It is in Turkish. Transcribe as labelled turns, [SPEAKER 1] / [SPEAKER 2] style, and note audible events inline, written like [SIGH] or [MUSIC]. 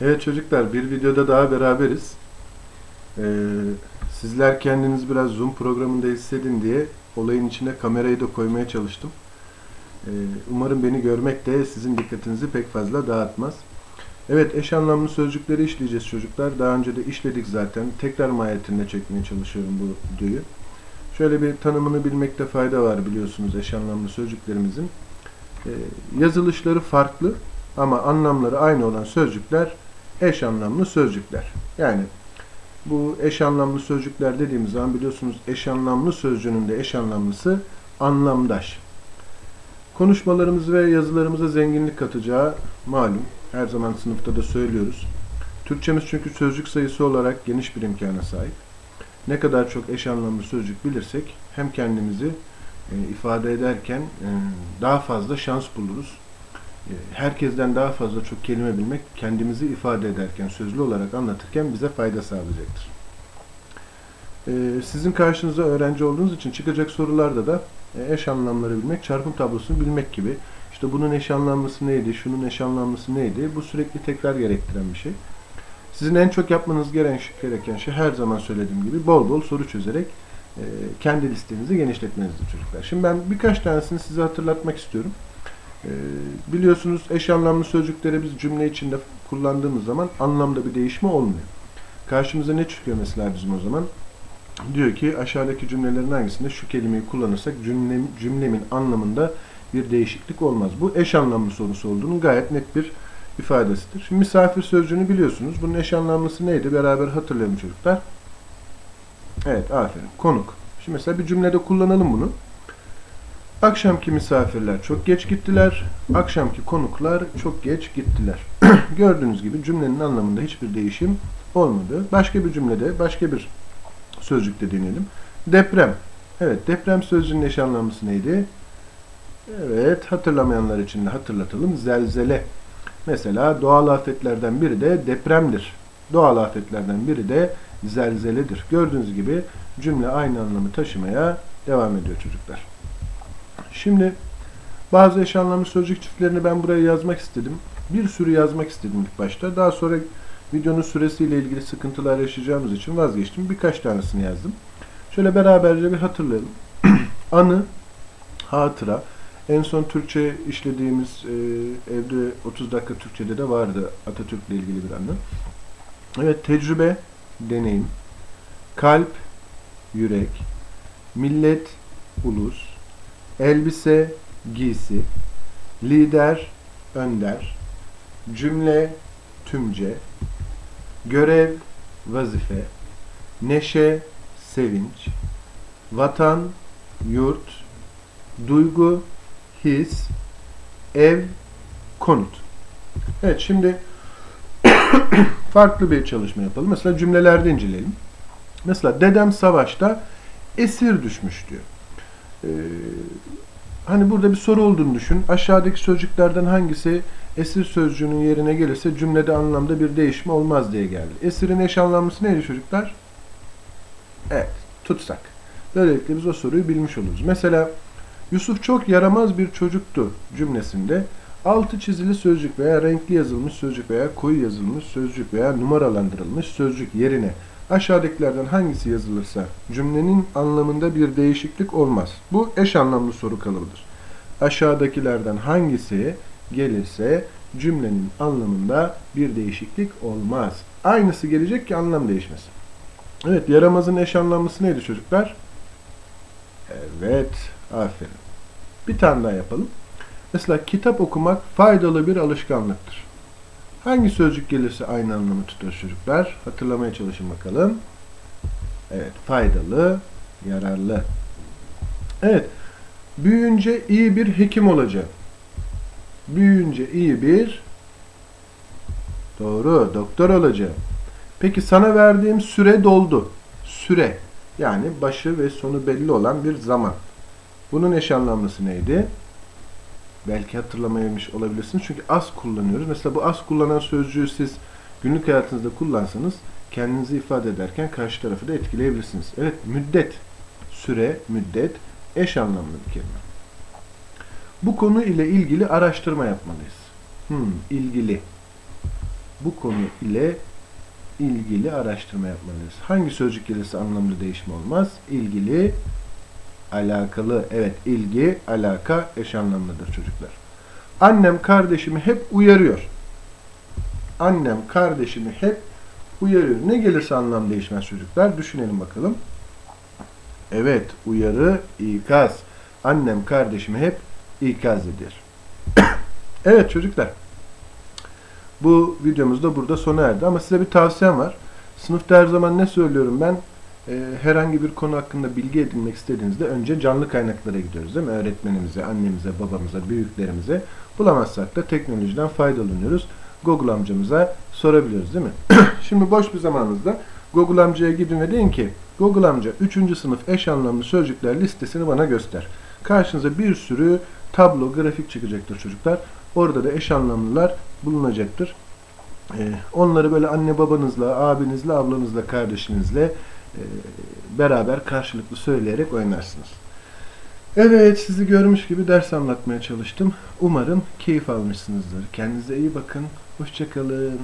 [SPEAKER 1] Evet çocuklar bir videoda daha beraberiz. Ee, sizler kendiniz biraz Zoom programında hissedin diye olayın içine kamerayı da koymaya çalıştım. Ee, umarım beni görmek de sizin dikkatinizi pek fazla dağıtmaz. Evet eş anlamlı sözcükleri işleyeceğiz çocuklar. Daha önce de işledik zaten. Tekrar mahiyetinde çekmeye çalışıyorum bu videoyu. Şöyle bir tanımını bilmekte fayda var biliyorsunuz eş anlamlı sözcüklerimizin. Ee, yazılışları farklı ama anlamları aynı olan sözcükler eş anlamlı sözcükler. Yani bu eş anlamlı sözcükler dediğimiz zaman biliyorsunuz eş anlamlı sözcüğünün de eş anlamlısı anlamdaş. Konuşmalarımız ve yazılarımıza zenginlik katacağı malum. Her zaman sınıfta da söylüyoruz. Türkçemiz çünkü sözcük sayısı olarak geniş bir imkana sahip. Ne kadar çok eş anlamlı sözcük bilirsek hem kendimizi e, ifade ederken e, daha fazla şans buluruz. Herkesten daha fazla çok kelime bilmek kendimizi ifade ederken, sözlü olarak anlatırken bize fayda sağlayacaktır. E, sizin karşınıza öğrenci olduğunuz için çıkacak sorularda da e, eş anlamları bilmek, çarpım tablosunu bilmek gibi. İşte bunun eş anlamlısı neydi, şunun eş anlamlısı neydi? Bu sürekli tekrar gerektiren bir şey. Sizin en çok yapmanız gereken şey her zaman söylediğim gibi bol bol soru çözerek e, kendi listenizi genişletmenizdir çocuklar. Şimdi ben birkaç tanesini size hatırlatmak istiyorum. E, biliyorsunuz eş anlamlı sözcükleri biz cümle içinde kullandığımız zaman anlamda bir değişme olmuyor. Karşımıza ne çıkıyor mesela bizim o zaman? Diyor ki aşağıdaki cümlelerin hangisinde şu kelimeyi kullanırsak cümle, cümlemin anlamında bir değişiklik olmaz. Bu eş anlamlı sorusu olduğunu gayet net bir ifadesidir. Şimdi misafir sözcüğünü biliyorsunuz. Bunun eş anlamlısı neydi? Beraber hatırlayalım çocuklar. Evet, aferin. Konuk. Şimdi mesela bir cümlede kullanalım bunu. Akşamki misafirler çok geç gittiler. Akşamki konuklar çok geç gittiler. [CLEARS THROAT] Gördüğünüz gibi cümlenin anlamında hiçbir değişim olmadı. Başka bir cümlede, başka bir sözcükte deneyelim. Deprem. Evet, deprem sözcüğünün eş anlamlısı neydi? Evet, hatırlamayanlar için de hatırlatalım. Zelzele. Mesela doğal afetlerden biri de depremdir. Doğal afetlerden biri de zelzeledir. Gördüğünüz gibi cümle aynı anlamı taşımaya devam ediyor çocuklar. Şimdi bazı eş anlamlı sözcük çiftlerini ben buraya yazmak istedim. Bir sürü yazmak istedim ilk başta. Daha sonra videonun süresiyle ilgili sıkıntılar yaşayacağımız için vazgeçtim. Birkaç tanesini yazdım. Şöyle beraberce bir hatırlayalım. [CLEARS THROAT] Anı, hatıra. En son Türkçe işlediğimiz e, evde 30 dakika Türkçe'de de vardı Atatürk'le ilgili bir anı. Evet, tecrübe, deneyim. Kalp, yürek. Millet, ulus. Elbise, giysi. Lider, önder. Cümle, tümce. Görev, vazife. Neşe, sevinç. Vatan, yurt. Duygu, his, ev, konut. Evet şimdi [COUGHS] farklı bir çalışma yapalım. Mesela cümlelerde inceleyelim. Mesela dedem savaşta esir düşmüş diyor. Ee, hani burada bir soru olduğunu düşün. Aşağıdaki sözcüklerden hangisi esir sözcüğünün yerine gelirse cümlede anlamda bir değişme olmaz diye geldi. Esirin eş anlamlısı neydi çocuklar? Evet, tutsak. Böylelikle biz o soruyu bilmiş oluruz. Mesela Yusuf çok yaramaz bir çocuktu cümlesinde altı çizili sözcük veya renkli yazılmış sözcük veya koyu yazılmış sözcük veya numaralandırılmış sözcük yerine aşağıdakilerden hangisi yazılırsa cümlenin anlamında bir değişiklik olmaz. Bu eş anlamlı soru kalıbıdır. Aşağıdakilerden hangisi gelirse cümlenin anlamında bir değişiklik olmaz. Aynısı gelecek ki anlam değişmesin. Evet, yaramazın eş anlamlısı neydi çocuklar? Evet, aferin. Bir tane daha yapalım. Mesela kitap okumak faydalı bir alışkanlıktır. Hangi sözcük gelirse aynı anlamı tutar çocuklar? Hatırlamaya çalışın bakalım. Evet, faydalı, yararlı. Evet, büyüyünce iyi bir hekim olacağım. Büyüyünce iyi bir doğru doktor olacağım. Peki sana verdiğim süre doldu. Süre yani başı ve sonu belli olan bir zaman. Bunun eş anlamlısı neydi? Belki hatırlamayamış olabilirsiniz. Çünkü az kullanıyoruz. Mesela bu az kullanan sözcüğü siz günlük hayatınızda kullansanız kendinizi ifade ederken karşı tarafı da etkileyebilirsiniz. Evet, müddet, süre, müddet eş anlamlı bir kelime. Bu konu ile ilgili araştırma yapmalıyız. Hmm, ilgili. bu konu ile ilgili araştırma yapmalıyız. Hangi sözcük gelirse anlamlı değişme olmaz? İlgili, alakalı. Evet, ilgi, alaka eş anlamlıdır çocuklar. Annem kardeşimi hep uyarıyor. Annem kardeşimi hep uyarıyor. Ne gelirse anlam değişmez çocuklar. Düşünelim bakalım. Evet, uyarı, ikaz. Annem kardeşimi hep ikaz ediyor. [COUGHS] evet çocuklar. Bu videomuz da burada sona erdi. Ama size bir tavsiyem var. Sınıfta her zaman ne söylüyorum ben? Ee, herhangi bir konu hakkında bilgi edinmek istediğinizde önce canlı kaynaklara gidiyoruz değil mi? Öğretmenimize, annemize, babamıza, büyüklerimize. Bulamazsak da teknolojiden faydalanıyoruz. Google amcamıza sorabiliyoruz değil mi? [CLEARS THROAT] Şimdi boş bir zamanınızda Google amcaya gidin ve deyin ki Google amca 3. sınıf eş anlamlı sözcükler listesini bana göster. Karşınıza bir sürü tablo, grafik çıkacaktır çocuklar. Orada da eş anlamlılar bulunacaktır. Ee, onları böyle anne babanızla, abinizle, ablanızla, kardeşinizle beraber karşılıklı söyleyerek oynarsınız. Evet, sizi görmüş gibi ders anlatmaya çalıştım. Umarım keyif almışsınızdır. Kendinize iyi bakın. Hoşçakalın.